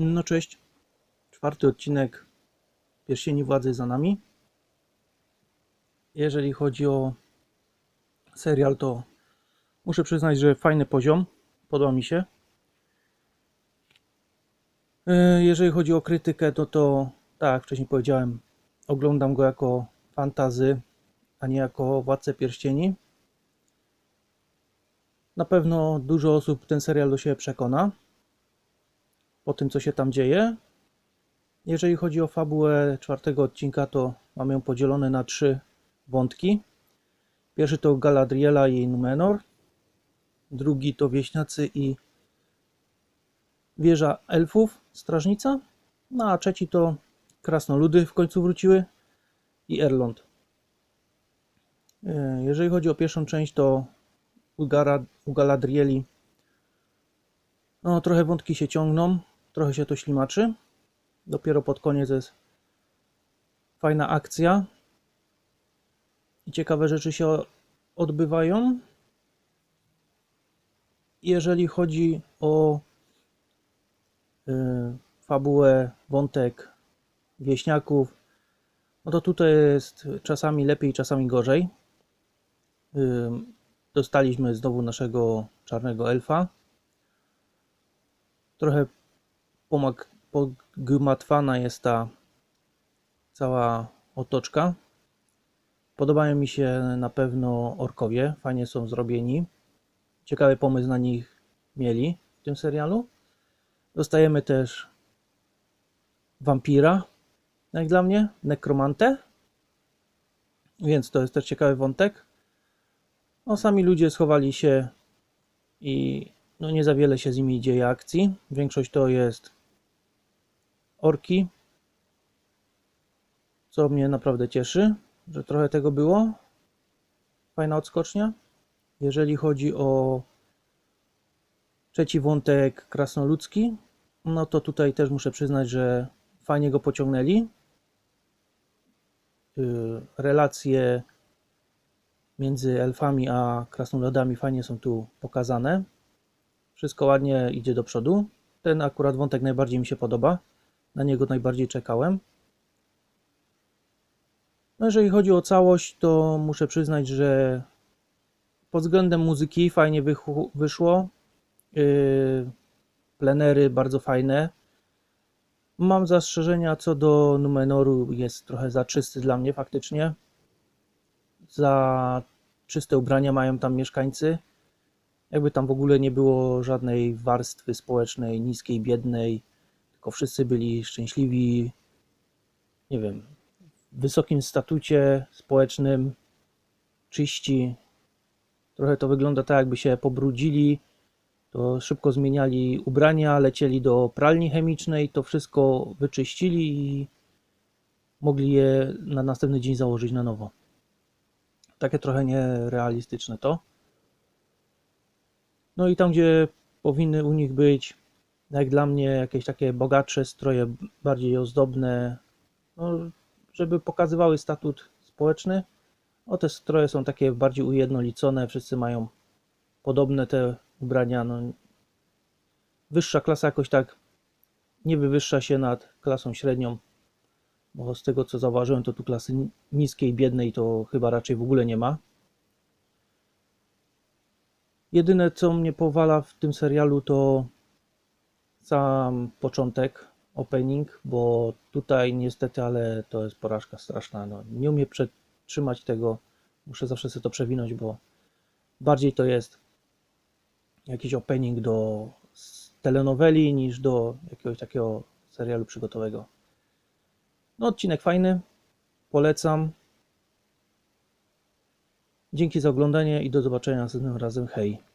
No cześć. Czwarty odcinek Pierścieni Władzy za nami. Jeżeli chodzi o serial, to muszę przyznać, że fajny poziom. Podoba mi się. E, Jeżeli chodzi o krytykę, to to tak wcześniej powiedziałem, oglądam go jako fantazy, a nie jako Władcę Pierścieni. Na pewno dużo osób ten serial do siebie przekona po tym, co się tam dzieje. Jeżeli chodzi o fabułę czwartego odcinka, to mamy ją podzielone na trzy wątki. Pierwszy to Galadriela i Numenor. Drugi to Wieśniacy i Wieża Elfów, Strażnica. No a trzeci to Krasnoludy w końcu wróciły i Erlond. E, Jeżeli chodzi o pierwszą część, to u Galadrieli no, trochę wątki się ciągną, trochę się to ślimaczy. Dopiero pod koniec jest fajna akcja i ciekawe rzeczy się odbywają. Jeżeli chodzi o y, fabułę, wątek wieśniaków, no to tutaj jest czasami lepiej, czasami gorzej. Y, dostaliśmy znowu naszego czarnego elfa trochę pomak- pogmatwana jest ta cała otoczka. Podobają mi się na pewno orkowie, fajnie są zrobieni. Ciekawy pomysł na nich mieli w tym serialu. Dostajemy też wampira, jak dla mnie, nekromantę. Więc to jest też ciekawy wątek. No, sami ludzie schowali się i no nie za wiele się z nimi dzieje akcji. Większość to jest orki, co mnie naprawdę cieszy, że trochę tego było. Fajna odskocznia. Jeżeli chodzi o trzeci wątek krasnoludzki, no to tutaj też muszę przyznać, że fajnie go pociągnęli. Yy, Relacje między elfami a krasnoludami fajnie są tu pokazane. Wszystko ładnie idzie do przodu. Ten akurat wątek najbardziej mi się podoba. Na niego najbardziej czekałem. No jeżeli chodzi o całość, to muszę przyznać, że pod względem muzyki fajnie wyszło. Yy, plenery bardzo fajne. Mam zastrzeżenia co do Numenoru, jest trochę za czysty dla mnie faktycznie. Za czyste ubrania mają tam mieszkańcy jakby tam w ogóle nie było żadnej warstwy społecznej, niskiej, biednej, tylko wszyscy byli szczęśliwi, nie wiem, w wysokim statucie społecznym, czyści. Trochę to wygląda tak, jakby się pobrudzili, to szybko zmieniali ubrania, lecieli do pralni chemicznej, to wszystko wyczyścili i mogli je na następny dzień założyć na nowo. Takie trochę nierealistyczne to. No i tam, gdzie powinny u nich być, jak dla mnie, jakieś takie bogatsze stroje, bardziej ozdobne, no, żeby pokazywały statut społeczny. O, te stroje są takie bardziej ujednolicone, wszyscy mają podobne te ubrania. No, wyższa klasa jakoś tak nie wywyższa się nad klasą średnią, bo z tego co zauważyłem, to tu klasy niskiej, biednej to chyba raczej w ogóle nie ma. Jedyne, co mnie powala w tym serialu, to sam początek, opening, bo tutaj niestety, ale to jest porażka straszna. No, nie umiem przetrzymać tego. Muszę zawsze sobie to przewinąć, bo bardziej to jest jakiś opening do telenoweli niż do jakiegoś takiego serialu przygotowego. No, odcinek fajny. Polecam. Dzięki za oglądanie i do zobaczenia następnym razem. Hej.